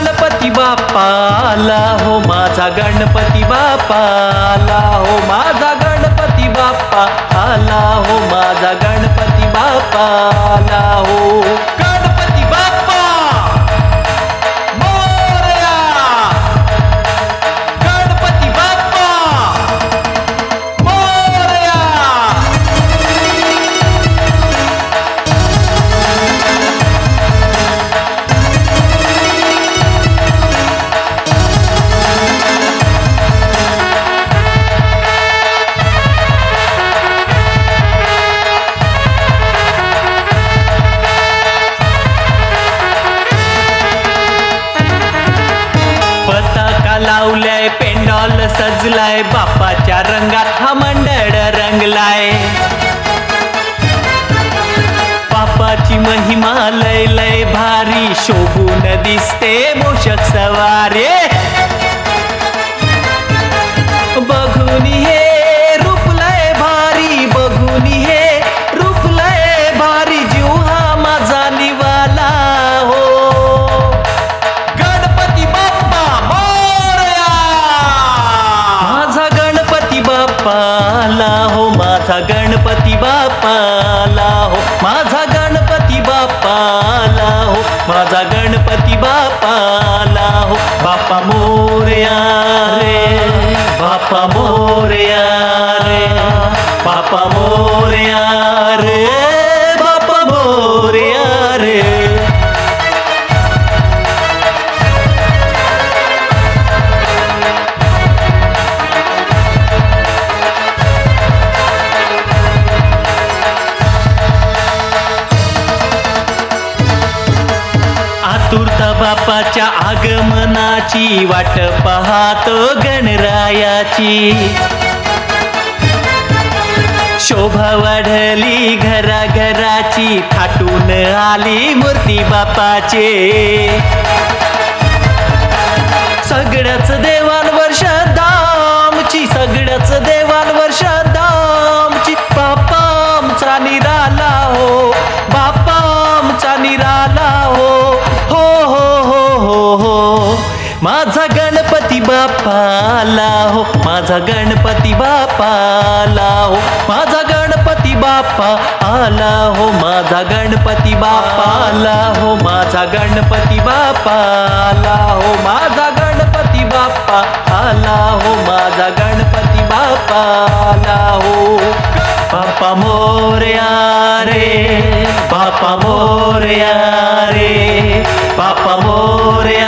गणपती बाप्पाला. हो माझा गणपती बाप्पाला. हो माझा गणपती बाप्पा आला हो माझा गणपती बाप्पाला. हो लावलाय पेंडॉल सजलाय बापाच्या रंगात हा मंडळ रंगलाय. बापाची महिमा लय लय भारी शोभून दिसते मोषक सवारे. माझा गणपती बापाला हो माझा गणपती बापाला हो माझा गणपती बापाला हो. बापा मोरया रे बापा मोरया बापाच्या आगमनाची वाट पाहतो गणरायाची. शोभा वाढली घराघराची थाटून आली मूर्ती बापाचे. बापाला हो माझा गणपती बापाला हो माझा गणपती बाप्पा आला हो माझा गणपती बापाला हो माझा गणपती बापाला हो माझा गणपती बाप्पा आला हो माझा गणपती बापाला हो. बाप्पा मोर्या रे बापा मोर्या रे बापा मोर्या